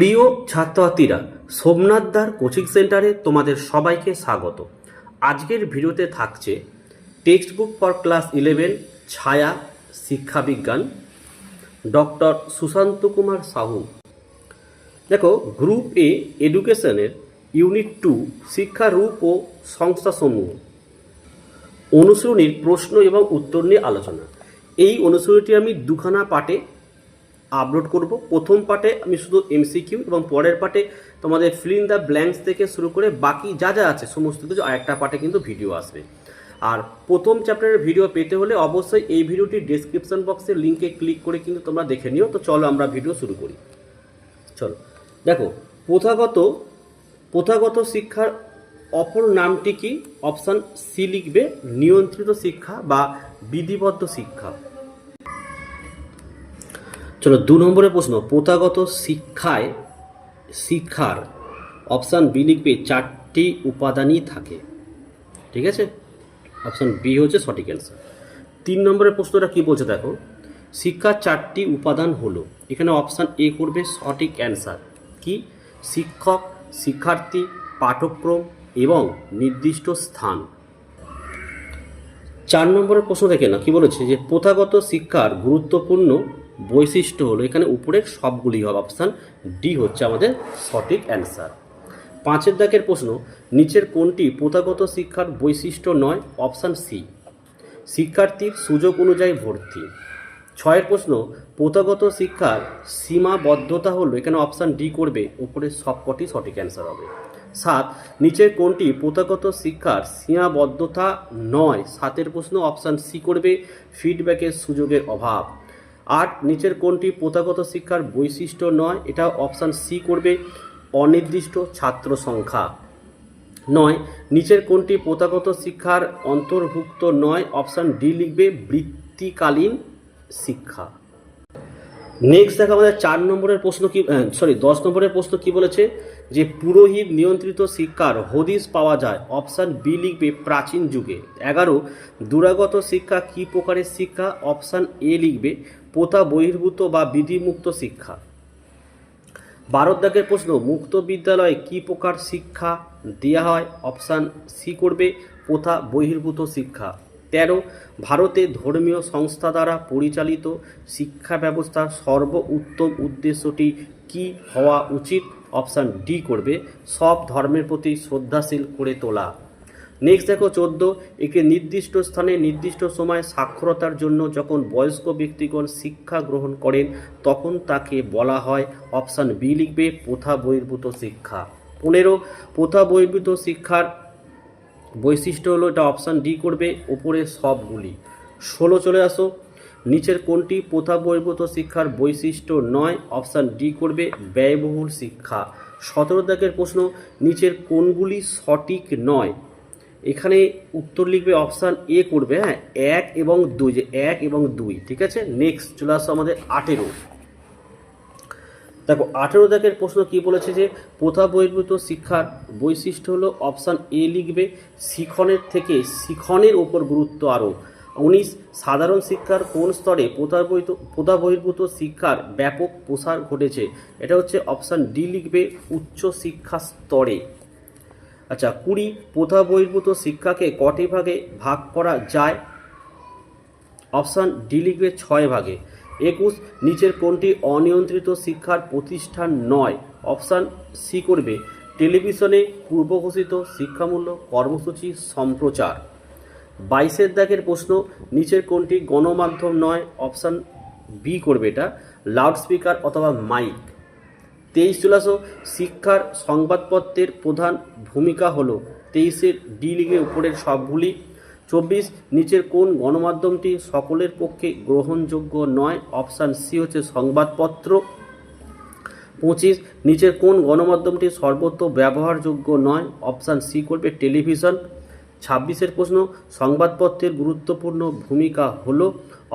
প্রিয় ছাত্রছাত্রীরা, সোমনাথদার কোচিং সেন্টারে তোমাদের সবাইকে স্বাগত। আজকের ভিডিওতে থাকছে text book for class eleven ছায়া শিক্ষাবিজ্ঞান ডক্টর সুশান্ত কুমার সাহু। দেখো, গ্রুপ এ এডুকেশনের ইউনিট টু, শিক্ষা রূপ ও সংস্থাসমূহ অনুসরণীর প্রশ্ন এবং উত্তর নিয়ে আলোচনা। এই অনুসরণীটি আমি দুখানা পার্টে আপলোড করব। প্রথম পার্টে আমি শুধু এমসিকিউ এবং পরের পার্টে তোমাদের ফিল দ্য ব্ল্যাঙ্কস থেকে শুরু করে বাকি যা যা আছে, সমস্ত কিছু আরেকটা পার্টে কিন্তু ভিডিও আসবে। আর প্রথম চ্যাপ্টারের ভিডিও পেতে হলে অবশ্যই এই ভিডিওটি ডেসক্রিপশন বক্সের লিঙ্কে ক্লিক করে কিন্তু তোমরা দেখে নিও। তো চলো আমরা ভিডিও শুরু করি। চলো। দেখো, প্রথাগত প্রথাগত শিক্ষার অপর নামটি কি? অপশান সি লিখবে নিয়ন্ত্রিত শিক্ষা বা বিধিবদ্ধ শিক্ষা। চলো দু নম্বরের প্রশ্ন, প্রথাগত শিক্ষায়, শিক্ষার অপশান বি লিখবে চারটি উপাদানই থাকে। ঠিক আছে? অপশান বি হচ্ছে সঠিক অ্যান্সার তিন নম্বরের প্রশ্নটা কি বলছে দেখো? শিক্ষার চারটি উপাদান হলো, এখানে অপশান এ করবে সঠিক অ্যান্সার কি? শিক্ষক, শিক্ষার্থী পাঠক্রম এবং নির্দিষ্ট স্থান। চার নম্বরের প্রশ্ন দেখে না কি বলেছে? যে প্রথাগত শিক্ষার গুরুত্বপূর্ণ বৈশিষ্ট্য হলো এখানে উপরের সবগুলি হবে অপশান ডি হচ্ছে আমাদের সঠিক অ্যান্সার পাঁচের দাগের প্রশ্ন, নিচের কোনটি প্রথাগত শিক্ষার বৈশিষ্ট্য নয়? অপশান সি শিক্ষার্থীর সুযোগ অনুযায়ী ভর্তি। ছয়ের প্রশ্ন, প্রথাগত শিক্ষার সীমাবদ্ধতা হলো এখানে অপশান ডি করবে, উপরে সবকটি সঠিক অ্যান্সার হবে। সাত, নিচের কোনটি প্রথাগত শিক্ষার সীমাবদ্ধতা নয়? সাতের প্রশ্ন অপশান সি করবে ফিডব্যাকের সুযোগের অভাব। আট, নিচের কোনটি প্রথাগত শিক্ষার বৈশিষ্ট্য নয়, এটা অপশান সি করবে, অনির্দিষ্ট ছাত্র সংখ্যা। নয়, নিচের কোনটি প্রথাগত শিক্ষার অন্তর্ভুক্ত নয় অপশান ডি লিখবে বৃত্তিকালীন শিক্ষা। নেক্সট দেখো আমাদের চার নম্বরের প্রশ্ন কি সরি দশ নম্বরের প্রশ্ন কি বলেছে? যে পুরোহিত নিয়ন্ত্রিত শিক্ষার হদিস পাওয়া যায় অপশান বি লিখবে প্রাচীন যুগে। এগারো, দূরাগত শিক্ষা কি প্রকারের শিক্ষা? অপশান এ লিখবে প্রথা বহির্ভূত বা বিধিমুক্ত শিক্ষা। ভারত দাগের প্রশ্ন, মুক্ত বিদ্যালয়ে কি প্রকার শিক্ষা দেওয়া হয়? অপশান সি করবে প্রথা বহির্ভূত শিক্ষা। তেরো, ভারতে ধর্মীয় সংস্থা দ্বারা পরিচালিত শিক্ষা ব্যবস্থার সর্ব উত্তম উদ্দেশ্যটি কি হওয়া উচিত? অপশান ডি করবে, সব ধর্মের প্রতি শ্রদ্ধাশীল করে তোলা। নেক্সট দেখো চোদ্দ, একে নির্দিষ্ট স্থানে নির্দিষ্ট সময় সাক্ষরতার জন্য যখন বয়স্ক ব্যক্তিগণ শিক্ষা গ্রহণ করেন, তখন তাকে বলা হয় অপশান বি লিখবে, প্রথা বহির্ভূত শিক্ষা। পনেরো, প্রথা বহির্ভূত শিক্ষার বৈশিষ্ট্য হলো এটা অপশান ডি করবে ওপরে সবগুলি। ষোলো চলে আসো নিচের কোনটি প্রথা বহির্ভূত শিক্ষার বৈশিষ্ট্য নয়, অপশান ডি করবে ব্যয়বহুল শিক্ষা। সতেরো দাগের প্রশ্ন, নিচের কোনগুলি সঠিক নয়। এখানে উত্তর লিখবে অপশান এ করবে হ্যাঁ এক এবং দুই, যে এক এবং দুই, ঠিক আছে? নেক্সট চলে আসো আমাদের আঠেরো। দেখো, আঠেরো দাগের প্রশ্ন কি বলেছে যে, প্রথা বহির্ভূত শিক্ষার বৈশিষ্ট্য হলো, অপশান এ লিখবে শিখনের থেকে শিখনের ওপর গুরুত্ব আরোপ। উনিশ, সাধারণ শিক্ষার কোন স্তরে প্রথা বহির্ভূত প্রথা বহির্ভূত শিক্ষার ব্যাপক প্রসার ঘটেছে? এটা হচ্ছে অপশান ডি লিখবে উচ্চ শিক্ষা স্তরে। আচ্ছা কুড়ি প্রথা বহির্ভূত শিক্ষাকে কটি ভাগে ভাগ করা যায়? অপশান ডি লিখবে ছয় ভাগে। একুশ, নিচের কোনটি অনিয়ন্ত্রিত শিক্ষার প্রতিষ্ঠান নয়? অপশান সি করবে, টেলিভিশনে পূর্বঘোষিত শিক্ষামূল্য কর্মসূচি সম্প্রচার। বাইশের দাগের প্রশ্ন, নিচের কোনটি গণমাধ্যম নয়? অপশান বি করবে এটা লাউডস্পিকার অথবা মাইক তেইশ চলে আসো শিক্ষার সংবাদপত্রের প্রধান ভূমিকা হলো তেইশের ডি লিগের উপরের সবগুলি। চব্বিশ, নিচের কোন গণমাধ্যমটি সকলের পক্ষে গ্রহণযোগ্য নয়? অপশান সি হচ্ছে সংবাদপত্র। পঁচিশ, নিচের কোন গণমাধ্যমটি সর্বত্র ব্যবহারযোগ্য নয়? অপশান সি করবে টেলিভিশন। ছাব্বিশের প্রশ্ন, সংবাদপত্রের গুরুত্বপূর্ণ ভূমিকা হলো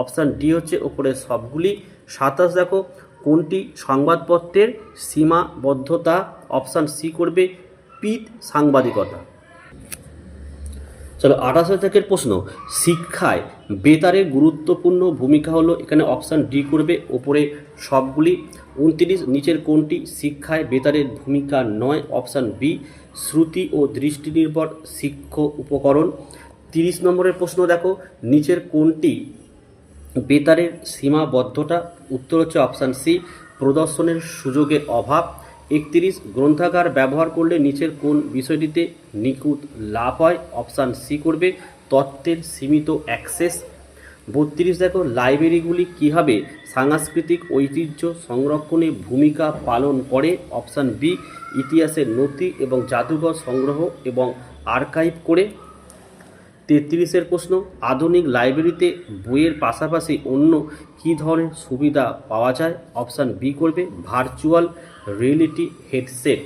অপশান ডি হচ্ছে ওপরে সবগুলি। সাতাশ দেখো, কোনটি সংবাদপত্রের সীমাবদ্ধতা? অপশান সি করবে পিত সাংবাদিকতা। চলো আঠাশ হাজারের প্রশ্ন, শিক্ষায় বেতারের গুরুত্বপূর্ণ ভূমিকা হলো, এখানে অপশান ডি করবে ওপরে সবগুলি। উনত্রিশ, নিচের কোনটি শিক্ষায় বেতারের ভূমিকা নয়? অপশান বি শ্রুতি ও দৃষ্টি নির্ভর শিক্ষ উপকরণ। তিরিশ নম্বরের প্রশ্ন দেখো, নিচের কোনটি বেতারের সীমাবদ্ধতা? উত্তর হচ্ছে অপশান সি প্রদর্শনের সুযোগের অভাব। একত্রিশ, গ্রন্থাগার ব্যবহার করলে নিচের কোন বিষয়টিতে নিখুঁত লাভ হয়? অপশান সি করবে তত্ত্বের সীমিত অ্যাক্সেস বত্রিশ দেখো লাইব্রেরিগুলি কীভাবে সাংস্কৃতিক ঐতিহ্য সংরক্ষণে ভূমিকা পালন করে? অপশান বি ইতিহাসের নথি এবং জাদুঘর সংগ্রহ এবং আর্কাইভ করে। তেত্রিশের প্রশ্ন, আধুনিক লাইব্রেরিতে বইয়ের পাশাপাশি অন্য কী ধরনের সুবিধা পাওয়া যায়? অপশান বি করবে ভার্চুয়াল রিয়েলিটি হেডসেট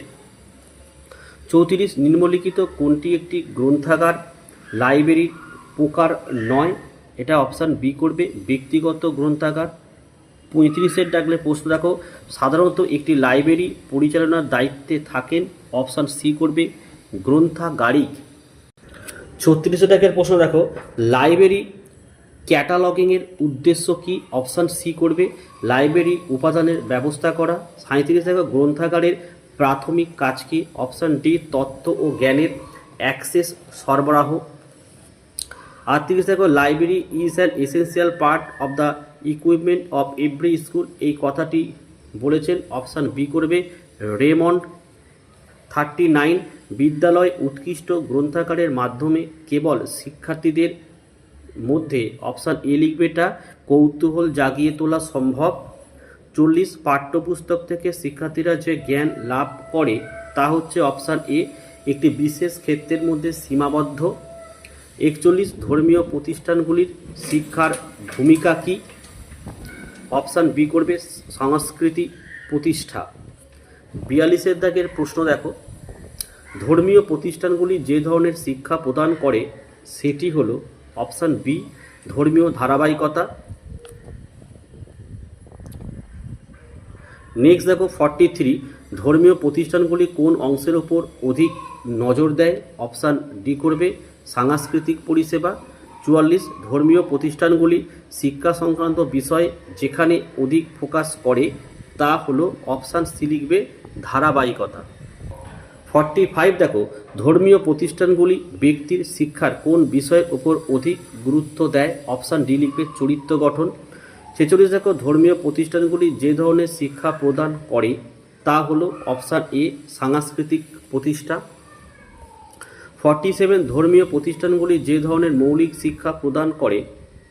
চৌত্রিশ, নিম্নলিখিত কোনটি একটি গ্রন্থাগার? লাইব্রেরির প্রকার নয়। এটা অপশান বি করবে, ব্যক্তিগত গ্রন্থাগার। পঁয়ত্রিশের ডাকলে প্রশ্ন দেখো, সাধারণত একটি লাইব্রেরি পরিচালনার দায়িত্বে থাকেন অপশান সি করবে, গ্রন্থাগারিক। ছত্রিশে টাকের প্রশ্ন দেখো লাইব্রেরি ক্যাটালগিংয়ের উদ্দেশ্য কি? অপশান সি করবে লাইব্রেরি উপাদানের ব্যবস্থা করা। সাঁত্রিশ দেখো, গ্রন্থাগারের প্রাথমিক কাজ কি? অপশান ডি তথ্য ও জ্ঞানের অ্যাক্সেস সরবরাহ। আটত্রিশ দেখো library is an essential part of the equipment of every school এই কথাটি বলেছেন অপশান বি করবে রেমন্ড থার্টি নাইন বিদ্যালয় উৎকৃষ্ট গ্রন্থাগারের মাধ্যমে কেবল শিক্ষার্থীদের মধ্যে অপশান এ লিখবেটা কৌতূহল জাগিয়ে তোলা সম্ভব। চল্লিশ, পাঠ্যপুস্তক থেকে শিক্ষার্থীরা যে জ্ঞান লাভ করে তা হচ্ছে অপশান এ একটি বিশেষ ক্ষেত্রের মধ্যে সীমাবদ্ধ। একচল্লিশ ধর্মীয় প্রতিষ্ঠানগুলির শিক্ষার ভূমিকা কী? অপশান বি করবে সংস্কৃতি প্রতিষ্ঠা। বিয়াল্লিশের দাগের প্রশ্ন দেখো। ধর্মীয় প্রতিষ্ঠানগুলি যে ধরনের শিক্ষা প্রদান করে, সেটি হল অপশান বি, ধর্মীয় ধারাবাহিকতা। নেক্সট দেখো ফর্টি থ্রি ধর্মীয় প্রতিষ্ঠানগুলি কোন অংশের ওপর অধিক নজর দেয়? অপশান ডি করবে সাংস্কৃতিক পরিষেবা, চুয়াল্লিশ ধর্মীয় প্রতিষ্ঠানগুলি শিক্ষা সংক্রান্ত বিষয় যেখানে অধিক ফোকাস করে, তা হলো অপশান সি লিখবে ধারাবাহিকতা। ফর্টি ফাইভ দেখো, ধর্মীয় প্রতিষ্ঠানগুলি ব্যক্তির শিক্ষার কোন বিষয়ের উপর অধিক গুরুত্ব দেয়, অপশান ডি লিখবে চরিত্র গঠন। ছেচল্লিশ দেখো, ধর্মীয় প্রতিষ্ঠানগুলি যে ধরনের শিক্ষা প্রদান করে, তা হলো অপশান এ সাংস্কৃতিক প্রতিষ্ঠা ফর্টি সেভেন ধর্মীয় প্রতিষ্ঠানগুলি যে ধরনের মৌলিক শিক্ষা প্রদান করে,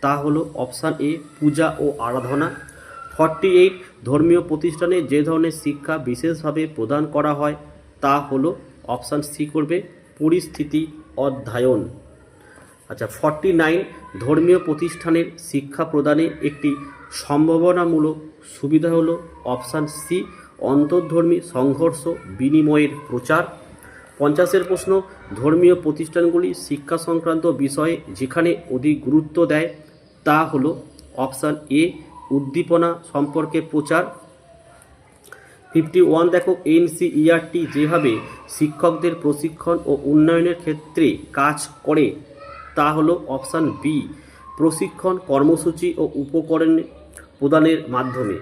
তা হলো অপশান এ, পূজা ও আরাধনা। ফর্টি এইট ধর্মীয় প্রতিষ্ঠানে যে ধরনের শিক্ষা বিশেষভাবে প্রদান করা হয়, তা হলো অপশান সি করবে, পরিস্থিতি অধ্যয়ন। আচ্ছা ফর্টি নাইন ধর্মীয় প্রতিষ্ঠানের শিক্ষা প্রদানে একটি সম্ভাবনামূলক সুবিধা হলো অপশান সি, অন্তর্ধর্মী সংঘর্ষ বিনিময়ের প্রচার। পঞ্চাশের প্রশ্ন, ধর্মীয় প্রতিষ্ঠানগুলি শিক্ষা সংক্রান্ত বিষয়ে যেখানে অধিক গুরুত্ব দেয়, তা হলো অপশান এ, উদ্দীপনা সম্পর্কে প্রচার। ফিফটি ওয়ান দেখো, এনসিইআরটি যেভাবে শিক্ষকদের প্রশিক্ষণ ও উন্নয়নের ক্ষেত্রে কাজ করে, তা হলো অপশান বি, প্রশিক্ষণ কর্মসূচি ও উপকরণ প্রদানের মাধ্যমে।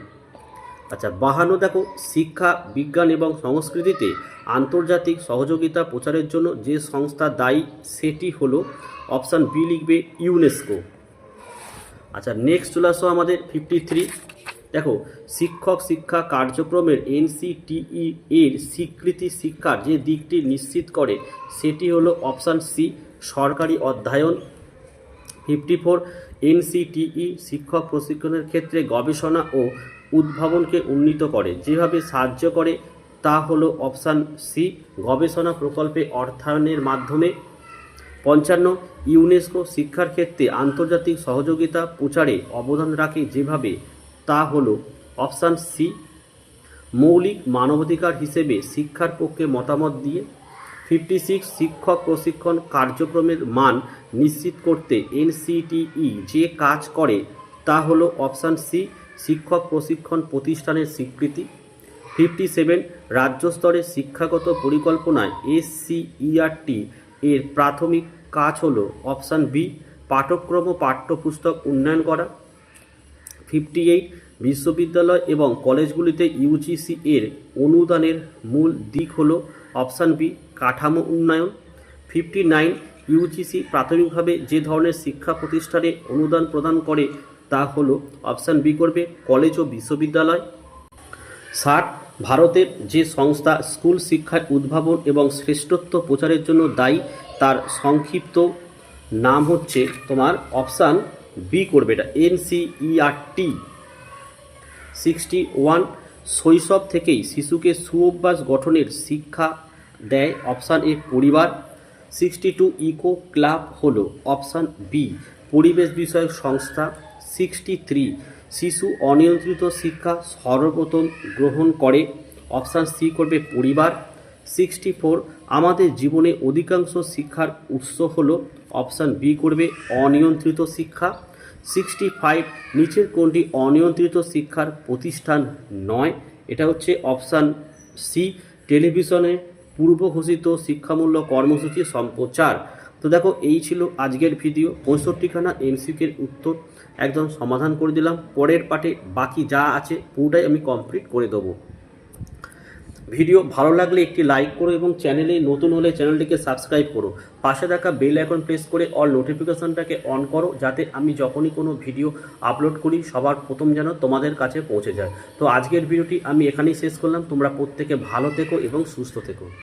আচ্ছা বাহান্ন দেখো, শিক্ষা, বিজ্ঞান এবং সংস্কৃতিতে আন্তর্জাতিক সহযোগিতা প্রচারের জন্য যে সংস্থা দায়ী, সেটি হলো অপশান বি লিখবে ইউনেস্কো। আচ্ছা নেক্সট চলে আসো আমাদের ফিফটি থ্রি দেখো, শিক্ষক শিক্ষা কার্যক্রমের এনসিটিই এর স্বীকৃতি শিক্ষার যে দিকটি নিশ্চিত করে, সেটি হলো অপশান সি, সরকারি অধ্যয়ন। ফিফটি ফোর এনসিটিই শিক্ষক প্রশিক্ষণের ক্ষেত্রে গবেষণা ও উদ্ভাবনকে উন্নীত করে। যেভাবে সাহায্য করে, তা হলো অপশান সি, গবেষণা প্রকল্পে অর্থায়নের মাধ্যমে। পঞ্চান্ন, ইউনেস্কো শিক্ষার ক্ষেত্রে আন্তর্জাতিক সহযোগিতা প্রচারে অবদান রাখে যেভাবে, তা হলো অপশান সি, মৌলিক মানবাধিকার হিসেবে শিক্ষার পক্ষে মতামত দিয়ে। ফিফটি সিক্স, শিক্ষক প্রশিক্ষণ কার্যক্রমের মান নিশ্চিত করতে এনসিটিই যে কাজ করে, তা হলো অপশান সি শিক্ষক প্রশিক্ষণ প্রতিষ্ঠানের স্বীকৃতি, ফিফটি সেভেন রাজ্য স্তরে শিক্ষাগত পরিকল্পনায় এসসিইআরটি এর প্রাথমিক কাজ হল অপশান বি, পাঠ্যক্রম ও পাঠ্যপুস্তক উন্নয়ন করা। ফিফটি এইট বিশ্ববিদ্যালয় এবং কলেজগুলিতে ইউজিসি এর অনুদানের মূল দিক হল অপশান বি, কাঠামো উন্নয়ন। ফিফটি নাইন ইউজিসি প্রাথমিকভাবে যে ধরনের শিক্ষা প্রতিষ্ঠানে অনুদান প্রদান করে তা হল অপশান বি করবে কলেজ ও বিশ্ববিদ্যালয়। ষাট ভারতের যে সংস্থা স্কুল শিক্ষার উদ্ভাবন এবং শ্রেষ্ঠত্ব প্রচারের জন্য দায়ী, তার সংক্ষিপ্ত নাম হচ্ছে তোমার অপশান বি করবে এটা এনসিইআরটি সিক্সটি ওয়ান শৈশব থেকেই শিশুকে সুঅভ্যাস গঠনের শিক্ষা দেয় অপশান এ পরিবার। সিক্সটি টু ইকো ক্লাব হল অপশান বি পরিবেশ বিষয়ক সংস্থা। সিক্সটি থ্রি, শিশু অনিয়ন্ত্রিত শিক্ষা সর্বপ্রথম গ্রহণ করে। অপশান সি করবে পরিবার। সিক্সটি ফোর, আমাদের জীবনে অধিকাংশ শিক্ষার উৎস হল অপশান বি করবে অনিয়ন্ত্রিত শিক্ষা। সিক্সটি ফাইভ, নিচের কোনটি অনিয়ন্ত্রিত শিক্ষার প্রতিষ্ঠান নয়? এটা হচ্ছে অপশান সি, টেলিভিশনে পূর্ব ঘোষিত শিক্ষামূলক কর্মসূচি সম্প্রচার। তো দেখো, এই ছিল আজকের ভিডিও। পঁয়ষট্টিখানা এমসিকের উত্তর। একদম সমাধান করে দিলাম। পরের পার্টে বাকি যা আছে পুরোটাই আমি কমপ্লিট করে দেবো। ভিডিও ভালো লাগলে একটি লাইক করো এবং চ্যানেলে নতুন হলে চ্যানেলটিকে সাবস্ক্রাইব করো। পাশে থাকা বেল আইকন প্রেস করে অল নোটিফিকেশনটাকে অন করো যাতে আমি যখনই কোনো ভিডিও আপলোড করি, সবার প্রথম যেন তোমাদের কাছে পৌঁছে যায়। তো আজকের ভিডিওটি আমি এখানেই শেষ করলাম। তোমরা প্রত্যেকে ভালো থেকো এবং সুস্থ থেকো।